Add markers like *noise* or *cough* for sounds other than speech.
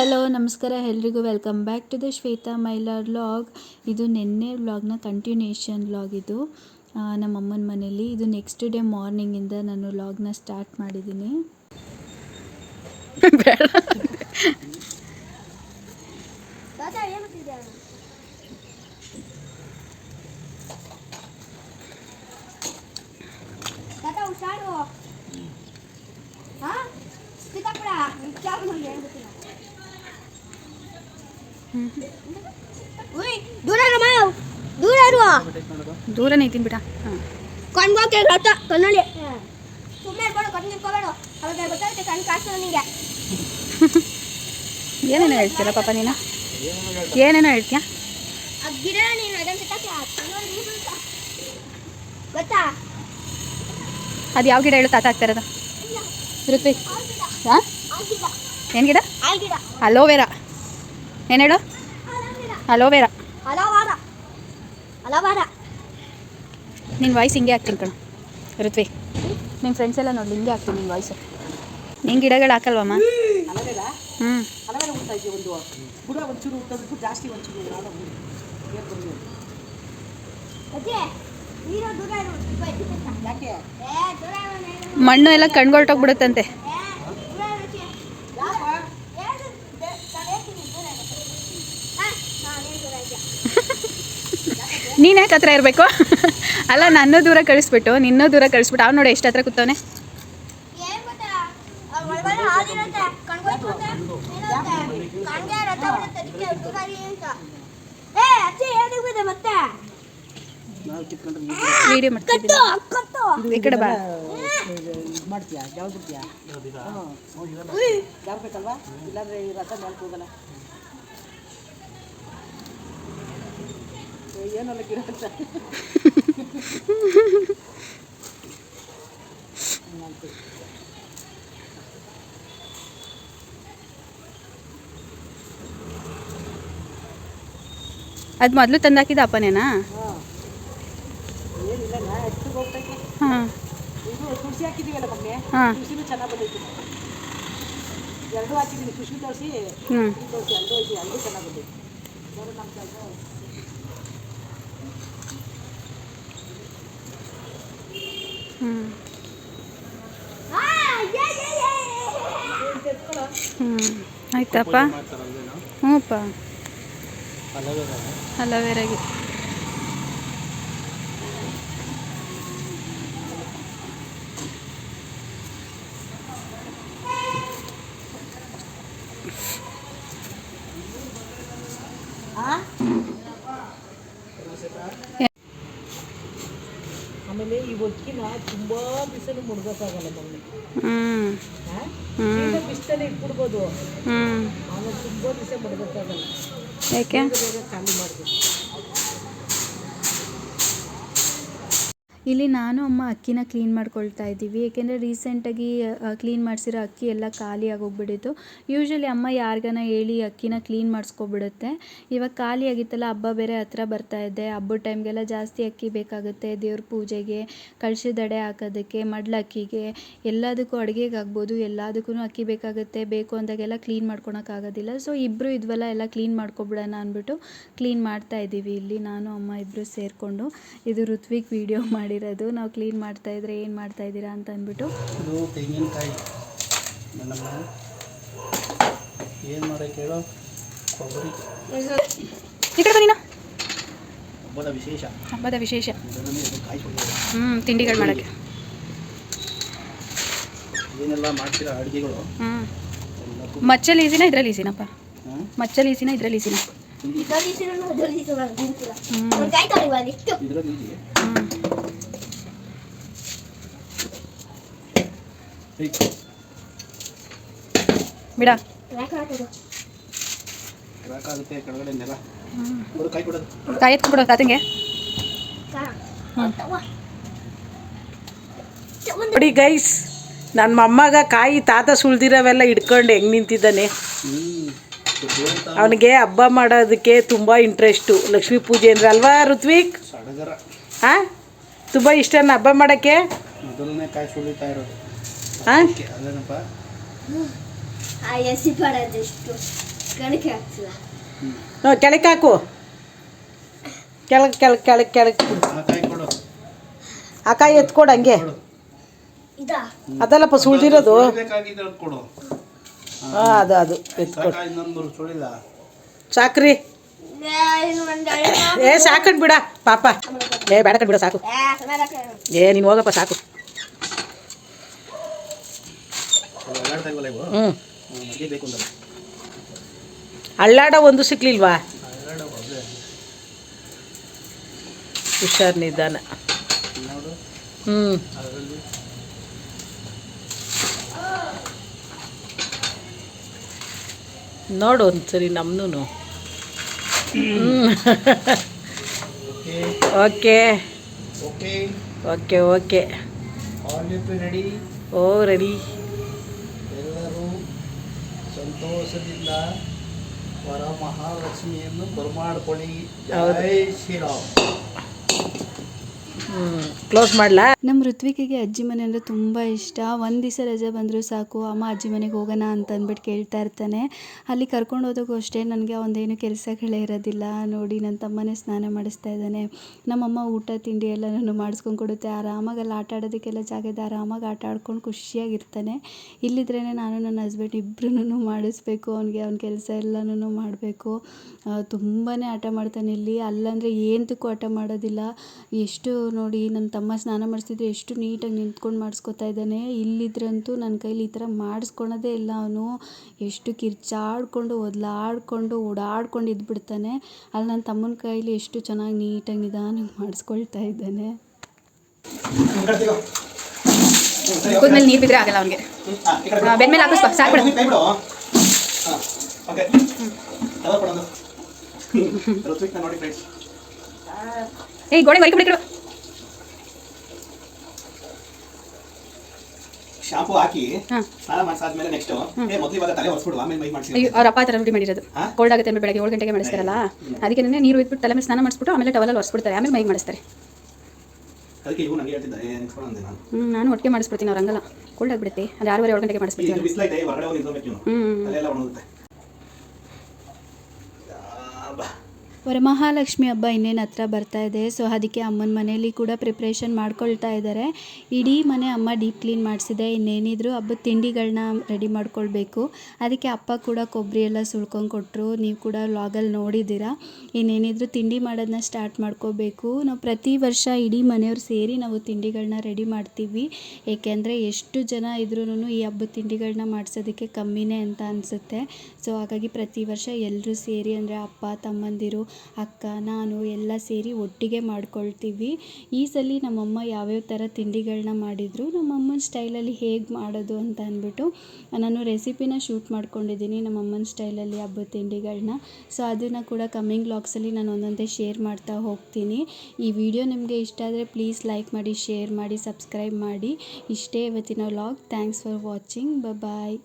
Hello ನಮಸ್ಕಾರ. ಎಲ್ರಿಗೂ welcome back to the Shweta Mylar vlog. ಇದು ನಿನ್ನೆ ವ್ಲಾಗ್ನ ಕಂಟಿನ್ಯೂಷನ್ ವ್ಲಾಗ್ ಇದು. ನಮ್ಮಮ್ಮನ ನಮ್ಮ ಅಮ್ಮನ ಮನೇಲಿ. ಇದು ನೆಕ್ಸ್ಟ್ ಡೇ ಮಾರ್ನಿಂಗಿಂದ ನಾನು ವ್ಲಾಗ್ನ ಸ್ಟಾರ್ಟ್ ಮಾಡಿದ್ದೀನಿ. ತಾತ ಹುಷಾರು ಹಾ ಸಿಕ್ಕಾಪಡ ವಿಚಾರ ಮಾಡಿ ಹೇಳ್ಬಿಟ್ಟಿಲ್ಲ ಉಯ್ ದೂರ ಇರು ಮಾವ್. ದೂರ ಇರು. ದೂರ ನಿಂತೀನಿ ಬಿಡ. ಕಣ್ಗೋಕೆ ರಥ ಕಣ್ಣಲ್ಲಿ. ಸುಮ್ಮನೆ ಇರ್ಬೇಡ ಕಣ್ಣು ನಿಂತ್ಕೋಬೇಡ ಅವಾಗ ಗೊತ್ತಾಗುತ್ತೆ ಕಣ್ಣು ಕಾಸು ನಿಂಗೆ. *laughs* ಏನೇನೋ ಹೇಳ್ತೀಯಲ್ಲ ಪಾಪ ನೀನು? ಏನೇನೋ ಹೇಳ್ತೀಯ? ಗಿಡ ನೀನು ಅದನ್ನ. ಗೊತ್ತಾ? ಅದು ಯಾವ ಗಿಡ ಹೇಳು ತಾತ ಆಗ್ತಾ ಇರೋದು? ಋತ್ವಿಕ್. ಹಾಂ? ಏನು ಗಿಡ. ಅಲೋವೆರಾ. ಏನು ಹೇಳು? ಅಲೋವೆರಾ ನಿನ್ನ ವಾಯ್ಸ್ ಹಿಂಗೆ ಹಾಕ್ತೀನಿ ಕಣ. ಋತ್ವಿ ನಿಮ್ಮ ಫ್ರೆಂಡ್ಸ್ ಎಲ್ಲ ನೋಡಿ ಹಿಂಗೆ ಹಾಕ್ತೀನಿ ನಿನ್ನ ವಾಯ್ಸು ನಿಂಗೆ ಗಿಡಗಳು ಹಾಕಲ್ವಮ್ಮ ಹ್ಞೂ ಮಣ್ಣು ಎಲ್ಲ ಇದೆ ಒಂದು ಬುಡ ಒಂಚೂರು ಉಂಟದಕ್ಕೂ ಜಾಸ್ತಿ ಒಂಚೂರು ನಾನು ಏನ್ ಬಂದಿದೆ ಅಜ್ಜಿ ನೀರು ದೂರ ಇರು ಸ್ವಲ್ಪ ಎತ್ತಿತ್ತ. ಯಾಕೆ ಏ ದೂರ ಇರು ನೀನು. ಮಣ್ಣು ಎಲ್ಲ ಕಣ್ಗೊಳ್ಟೋಗ್ಬಿಡುತ್ತಂತೆ ಏ ದೂರ ಇರು ಅಜ್ಜಿ. ಯಾಕ ಏನು? ದ- ನಾನು ಹೇಳ್ತೀನಿ, ದೂರ ಇರು. ಹಾ, ಹಾ, ನೀನು ದೂರ ಇದ್ಯಾ. ನೀನು ಯಾಕೆ ಹತ್ರ ಇರಬೇಕು? ಅಲ್ಲ ನನ್ನ ದೂರ ಕಳಿಸ್ಬಿಟ್ಟು ನಿನ್ನೂ ದೂರ ಕಳಿಸ್ಬಿಟ್ಟು ಅವ್ನು ನೋಡಿ ಎಷ್ಟು ಹತ್ರ ಕೂತವನೆ ವೀಡಿಯೋ ಈ ಕಡೆ ಬಾ. ಮಾಡ್ತೀಯಾ? ಯಾವ್ದು ಬಿಡ್ತೀಯಾ ಇಲ್ಲಾಂದ್ರೆ ಈ ರಥ ಹೋಗಲ್ಲ ಏನಲ್ಲ ಗಿಡ ಅದು ಮೊದಲು ತಂದಾಕಿದ ಅಪ್ಪನೇನಾ? ಹಾಂ. ತುಳಸಿ ಹಾಕಿದ್ದೀವಲ್ಲ ಮಮ್ಮಿ ಹಾಂ. ತುಳಸಿನೂ ಚೆನ್ನಾಗಿ ಬಂದೈತಿ. ಎರಡೂ ಹಾಕಿದ್ದೀನಿ ಖುಷಿ ತೋರಿಸಿ ಹ್ಞೂ ತೋರಿಸಿ ಎರಡೂ ಐತಿ ಎರಡೂ ಚೆನ್ನಾಗಿ ಬಂದೈತಿ. ನೋಡು ನಮ್ಮ ಕೆಲಸ. ಹ್ಞೂ ಆಯ್ತಪ್ಪ ಹ್ಞೂಪ್ಪ ಅಲವೇರಾಗಿ ಆಮೇಲೆ ತುಂಬಾ ಬಿಸಿಲು ಮುಡ್ಬೇಕಾಗಲ್ಲ ಮಮ್ಮಿ. ಬಿಸಿಲಲ್ಲಿ ಇಟ್ಬಿಡ್ಬೋದು. ಆಮೇಲೆ ತುಂಬ ದಿವಸ ಮುಡ್ಬೇಕಾಗಲ್ಲ ಯಾಕೆ? ಖಾಲಿ ಮಾಡಬೇಕು. ಇಲ್ಲಿ ನಾನು, ಅಮ್ಮ ಅಕ್ಕಿನ ಕ್ಲೀನ್ ಮಾಡ್ಕೊಳ್ತಾ ಇದ್ದೀವಿ. ಏಕೆಂದರೆ ರೀಸೆಂಟಾಗಿ ಕ್ಲೀನ್ ಮಾಡಿಸಿರೋ ಅಕ್ಕಿ ಎಲ್ಲ ಖಾಲಿ ಆಗೋಗ್ಬಿಟ್ಟಿತ್ತು. ಯೂಶ್ವಲಿ ಅಮ್ಮ ಯಾರಿಗಾನ ಹೇಳಿ ಅಕ್ಕಿನ ಕ್ಲೀನ್ ಮಾಡಿಸ್ಕೊಬಿಡುತ್ತೆ. ಇವಾಗ ಖಾಲಿ ಆಗಿತ್ತಲ್ಲ, ಹಬ್ಬ ಬೇರೆ ಹತ್ರ ಬರ್ತಾ ಇದೆ. ಹಬ್ಬದ ಟೈಮ್ಗೆಲ್ಲ ಜಾಸ್ತಿ ಅಕ್ಕಿ ಬೇಕಾಗುತ್ತೆ. ದೇವ್ರ ಪೂಜೆಗೆ ಕಳಶದಡೆ ಹಾಕೋದಕ್ಕೆ ಮಡ್ಲಕ್ಕಿಗೆ ಎಲ್ಲದಕ್ಕೂ ಅಡುಗೆಗೆ ಆಗ್ಬೋದು. ಎಲ್ಲದಕ್ಕೂ ಅಕ್ಕಿ ಬೇಕಾಗುತ್ತೆ. ಬೇಕು ಅಂದಾಗೆಲ್ಲ ಕ್ಲೀನ್ ಮಾಡ್ಕೊಳಕ್ಕಾಗೋದಿಲ್ಲ ಸೊ ಇಬ್ಬರು ಇದ್ವಲ್ಲ, ಎಲ್ಲ ಕ್ಲೀನ್ ಮಾಡ್ಕೊಬಿಡೋಣ ಅಂದ್ಬಿಟ್ಟು ಕ್ಲೀನ್ ಮಾಡ್ತಾ ಇದ್ದೀವಿ ಇಲ್ಲಿ. ನಾನು, ಅಮ್ಮ ಇಬ್ಬರು ಸೇರಿಕೊಂಡು. ಇದು ಋತ್ವಿಕ್ ವಿಡಿಯೋ ಮಾಡಿರೋದು ನಾವು ಕ್ಲೀನ್ ಮಾಡ್ತಾ ಇದ್ರೆ ಏನು ಮಾಡ್ತಾ ಇದ್ದೀರಾ ಅಂತ ಅಂದ್ಬಿಟ್ಟು. ಇದು ತೆಂಗಿನಕಾಯಿ. ಮೇಡಮ್ ಏನು ಮಾಡೋಕೆ ಹೇಳೋ ಕೊಬ್ಬರಿ. ಈ ಕಡೆ ಬನ್ನಿ ಹಬ್ಬದ ವಿಶೇಷ. ಹಬ್ಬದ ವಿಶೇಷ. ಹ್ಞೂ ತಿಂಡಿಗಳು ಮಾಡೋಕ್ಕೆ. ಏನೆಲ್ಲ ಮಾಡ್ತೀರಾ ಅಡುಗೆಗಳು? ಹ್ಞೂ ಮಚ್ಚಲ್ಲಿ ಈಸಿನ ಇದ್ರಲ್ಲಿ ಈಸಿನಪ್ಪ ಮಚ್ಚಲ್ಲಿ ಈಸಿನ ಇದ್ರಲ್ಲಿ ಈಸಿನ. ಹ್ಞೂ ಒಂದ್ ಕೈ ತೊಳಿ ಇವಾಗ ಇಷ್ಟು. ಇದರಲ್ಲಿ ಇದೆಯೇ ಹ್ಞೂ ಹೇಯ್, ಬಿಡ. ಕಾಯಿ ತಾತಂಗೆ. ನೋಡಿ ಗೈಸ್ ನನ್ನ ಮೊಮ್ಮಗ ಕಾಯಿ ತಾತ ಸುಳ್ದಿರೋವೆಲ್ಲ ಇಟ್ಕೊಂಡು ಹೆಂಗೆ ನಿಂತಿದ್ದಾನೆ. ಅವನಿಗೆ ಹಬ್ಬ ಮಾಡೋದಕ್ಕೆ ತುಂಬ ಇಂಟ್ರೆಸ್ಟು ಲಕ್ಷ್ಮೀ ಪೂಜೆ ಅಂದ್ರೆ ಅಲ್ವಾ ಋತ್ವಿಕ್? ಹಾಂ? ತುಂಬ ಇಷ್ಟನ ಹಬ್ಬ ಮಾಡೋಕ್ಕೆ? ಆ? ಎಸಿ ಪಡೋದು ಎಷ್ಟು ಗಣಕ್ಕೆ ಹಾಕ್ತಿಲ್ಲ ಹ್ಞೂ ಕೆಳಕ್ಕೆ ಹಾಕು. ಕೆಳಗೆ ಕೆಳಗೆ ಕೆಳಗೆ ಕೆಳಗೆ ಆ ಕಾಯಿ ಎತ್ಕೊಡು ಹಂಗೆ. ಅದಲ್ಲಪ್ಪ ಸುಳ್ದಿರೋದು. ಹಾಂ. ಅದು ಅದು. ಎತ್ಕೊಡು. ಸಾಕ್ರಿ. ಇನ್ನು ಒಂದು ಏ ಸಾಕಣ್ ಬಿಡ ಪಾಪ. ಏ ಬೇಡ ಕಂಡು ಬಿಡ ಸಾಕು ಏ ನೀನು ಹೋಗಪ್ಪ ಸಾಕು. ಅಳ್ಳಾಡ ಒಂದು ಸಿಕ್ಲಿಲ್ವಾ? ಹುಷಾರ್ ನಿಧಾನ. ಹ್ಮ್. ಹ್ಞೂ ನೋಡು ಒಂದ್ಸರಿ ನಮ್ನೂನು. ಓಕೆ. ಓಕೆ. ಓಕೆ ಓ ರೆಡಿ ಸಂತೋಷದಿಂದ ವರ ಮಹಾಲಕ್ಷ್ಮಿಯನ್ನು ಬರಮಾಡ್ಕೊಳ್ಳಿ. ಜೈ ಶ್ರೀರಾಮ್ ಕ್ಲೋಸ್ ಮಾಡಲಾ? ನಮ್ಮ ಋತ್ವಿಕಿಗೆ ಅಜ್ಜಿ ಮನೆ ಅಂದರೆ ತುಂಬ ಇಷ್ಟ. ಒಂದು ದಿವಸ ರಜೆ ಬಂದರೂ ಸಾಕು. ಅಮ್ಮ, ಅಜ್ಜಿ ಮನೆಗೆ ಹೋಗೋಣ ಅಂತ ಅಂದ್ಬಿಟ್ಟು ಕೇಳ್ತಾ ಇರ್ತಾನೆ. ಅಲ್ಲಿ ಕರ್ಕೊಂಡು ಹೋದಾಗೂ ಅಷ್ಟೇ ನನಗೆ ಒಂದೇನು ಕೆಲಸಗಳೇ ಇರೋದಿಲ್ಲ. ನೋಡಿ ನನ್ನ ತಮ್ಮನೇ ಸ್ನಾನ ಮಾಡಿಸ್ತಾ ಇದ್ದಾನೆ. ನಮ್ಮಮ್ಮ ಊಟ, ತಿಂಡಿ ಎಲ್ಲನೂ ಮಾಡಿಸ್ಕೊಂಡು ಕೊಡುತ್ತೆ. ಆರಾಮಾಗಿ ಅಲ್ಲಿ ಆಟ ಆಡೋದಕ್ಕೆಲ್ಲ ಜಾಗ ಆರಾಮಾಗಿ ಆಟ ಆಡ್ಕೊಂಡು ಖುಷಿಯಾಗಿರ್ತಾನೆ. ಇಲ್ಲಿದ್ರೇ ನಾನು ನನ್ನ ಹಸ್ಬೆಂಡ್ ಇಬ್ಬರೂ ಮಾಡಿಸ್ಬೇಕು. ಅವ್ನಿಗೆ ಅವ್ನ ಕೆಲಸ ಎಲ್ಲನೂ ಮಾಡಬೇಕು. ತುಂಬಾ ಆಟ ಮಾಡ್ತಾನೆ ಇಲ್ಲಿ. ಅಲ್ಲಂದರೆ ಏನದಕ್ಕೂ ಆಟ ಮಾಡೋದಿಲ್ಲ. ಎಷ್ಟು ನೋಡಿ ನನ್ನ ತಮ್ಮ ಸ್ನಾನ ಮಾಡಿಸ್ತಿದ್ರೆ ಎಷ್ಟು ನೀಟಾಗಿ ನಿಂತ್ಕೊಂಡು ಮಾಡಿಸ್ಕೊತಾ ಇದ್ದಾನೆ. ಇಲ್ಲಿದ್ರಂತೂ ನನ್ನ ಕೈಲಿ ಈ ಥರ ಮಾಡಿಸ್ಕೊಳೋದೇ ಇಲ್ಲ ಅವನು. ಎಷ್ಟು ಕಿರ್ಚಾಡ್ಕೊಂಡು ಒದಲಾಡ್ಕೊಂಡು ಓಡಾಡ್ಕೊಂಡು ಇದ್ಬಿಡ್ತಾನೆ. ಅಲ್ಲಿ ನನ್ನ ತಮ್ಮನ ಕೈಲಿ ಎಷ್ಟು ಚೆನ್ನಾಗಿ ನೀಟಾಗಿ ನಿಧಾನಕ್ಕೆ ಮಾಡಿಸ್ಕೊಳ್ತಾ ಇದ್ದಾನೆ. ಕೂದ್ಮೇಲೆ ನೀರು ಬಿದ್ದರೆ ಆಗಲ್ಲ ಅವನಿಗೆ. ಸಾಕು ಬಿಡು. ಏಯ್ ಗೋಡೆ ಹೊರಗೆ ಶಾಂಪು ಹಾಕಿ ಹಾಂ. ಸ್ನಾನ ಮಾಡಿಸಾದ್ಮೇಲೆ ನೆಕ್ಸ್ಟ್ ಏ ಮೊದಲು ಇವಾಗ ತಲೆ ಒರೆಸ್ಬಿಡು ಆಮೇಲೆ ಮೈ ಮಾಡಿಸಿ ಅಯ್ಯೋ ಅವ್ರ ಅಪ್ಪ ಆ ಥರ ರೂಢಿ ಮಾಡಿರೋದು. ಹಾ? ಕೋಲ್ಡ್ ಆಗುತ್ತೆ ಅಂದ್ಬಿಟ್ಟು ಬೆಳಗ್ಗೆ ಏಳು ಗಂಟೆಗೆ ಮಾಡಿಸ್ತಾರಲ್ಲ? ಅದಕ್ಕೆ ನೀರು ಇಟ್ಬಿಟ್ಟು ತಲೆ ಮೇಲೆ ಸ್ನಾನ ಮಾಡಿಸ್ಬಿಟ್ಟು ಆಮೇಲೆ ಟವಲಲ್ಲಿ ಒರೆಸ್ಬಿಡ್ತಾರೆ ಆಮೇಲೆ ಮೈಗೆ ಮಾಡಿಸ್ತಾರೆ. ಅದಕ್ಕೆ ಇವು ನನಗೆ ಹೇಳ್ತಿದ್ದ ಏ ನಿಂತ್ಕೊಂಡು ಅಂದೆ ನಾನು. ಹ್ಞೂ ನಾನು ಒಟ್ಟಿಗೆ ಮಾಡಿಸ್ಬಿಡ್ತೀನಿ ಅವ್ರು ಹಂಗಲ್ಲ ಕೋಲ್ಡ್ ಆಗಿಬಿಡುತ್ತೆ. ಅದು ಆರೂವರೆ ಏಳು ಗಂಟೆಗೆ ಇದು ಮಾಡಿಸ್ಬಿಡ್ತೀವಿ ಬಿಸಿಲೈತೆ ಹೊರಗಡೆ ಹೋಗಿ ನಿಂತ್ಕೊಬೇಕು ಇವನು ಹ್ಞೂ ತಲೆ ಎಲ್ಲ ಒಣಗುತ್ತೆ. ವರಮಹಾಲಕ್ಷ್ಮಿ ಹಬ್ಬ ಇನ್ನೇನು ಹತ್ರ ಬರ್ತಾ ಇದೆ. ಸೊ ಅದಕ್ಕೆ ಅಮ್ಮನ ಮನೆಯಲ್ಲಿ ಕೂಡ ಪ್ರಿಪ್ರೇಷನ್ ಮಾಡ್ಕೊಳ್ತಾ ಇದ್ದಾರೆ ಇಡೀ ಮನೆ ಅಮ್ಮ ಡೀಪ್ ಕ್ಲೀನ್ ಮಾಡಿಸಿದೆ. ಇನ್ನೇನಿದ್ರು ಹಬ್ಬದ ತಿಂಡಿಗಳನ್ನ ರೆಡಿ ಮಾಡ್ಕೊಳ್ಬೇಕು. ಅದಕ್ಕೆ ಅಪ್ಪ ಕೂಡ ಕೊಬ್ಬರಿ ಎಲ್ಲ ಸುಳ್ಕೊಂಡು ಕೊಟ್ಟರು ನೀವು ಕೂಡ ಲಾಗಲ್ಲಿ ನೋಡಿದ್ದೀರಾ. ಇನ್ನೇನಿದ್ರು ತಿಂಡಿ ಮಾಡೋದನ್ನ ಸ್ಟಾರ್ಟ್ ಮಾಡ್ಕೋಬೇಕು ನಾವು ಪ್ರತಿ ವರ್ಷ ಇಡೀ ಮನೆಯವ್ರು ಸೇರಿ ನಾವು ತಿಂಡಿಗಳನ್ನ ರೆಡಿ ಮಾಡ್ತೀವಿ. ಏಕೆಂದರೆ ಎಷ್ಟು ಜನ ಇದ್ರೂ ಈ ಹಬ್ಬದ ತಿಂಡಿಗಳನ್ನ ಮಾಡಿಸೋದಕ್ಕೆ ಕಮ್ಮಿನೇ ಅಂತ ಅನಿಸುತ್ತೆ. ಸೊ ಹಾಗಾಗಿ ಪ್ರತಿ ವರ್ಷ ಎಲ್ಲರೂ ಸೇರಿ ಅಂದರೆ ಅಪ್ಪ, ತಮ್ಮಂದಿರು ಅಕ್ಕ, ನಾನು ಎಲ್ಲ ಸೇರಿ ಒಟ್ಟಿಗೆ ಮಾಡ್ಕೊಳ್ತೀವಿ. ಈ ಸಲ ನಮ್ಮಮ್ಮ ಯಾವ್ಯಾವ ಥರ ತಿಂಡಿಗಳನ್ನ ಮಾಡಿದರು, ನಮ್ಮಮ್ಮನ ಸ್ಟೈಲಲ್ಲಿ ಹೇಗೆ ಮಾಡೋದು ಅಂತ ಅಂದ್ಬಿಟ್ಟು ನಾನು ರೆಸಿಪಿನ ಶೂಟ್ ಮಾಡ್ಕೊಂಡಿದ್ದೀನಿ, ನಮ್ಮಮ್ಮನ ಸ್ಟೈಲಲ್ಲಿ ಹಬ್ಬದ ತಿಂಡಿಗಳನ್ನ ಸೊ, ಅದನ್ನು ಕೂಡ ಕಮ್ಮಿಂಗ್ ಬ್ಲಾಗ್ಸಲ್ಲಿ ನಾನು ಒಂದೊಂದೇ ಶೇರ್ ಮಾಡ್ತಾ ಹೋಗ್ತೀನಿ. ಈ ವಿಡಿಯೋ ನಿಮಗೆ ಇಷ್ಟ ಆದರೆ ಪ್ಲೀಸ್ ಲೈಕ್ ಮಾಡಿ ಶೇರ್ ಮಾಡಿ ಸಬ್ಸ್ಕ್ರೈಬ್ ಮಾಡಿ. ಇಷ್ಟೇ ಇವತ್ತಿನ ವ್ಲಾಗ್ ಥ್ಯಾಂಕ್ಸ್ ಫಾರ್ ವಾಚಿಂಗ್ ಬ ಬಾಯ್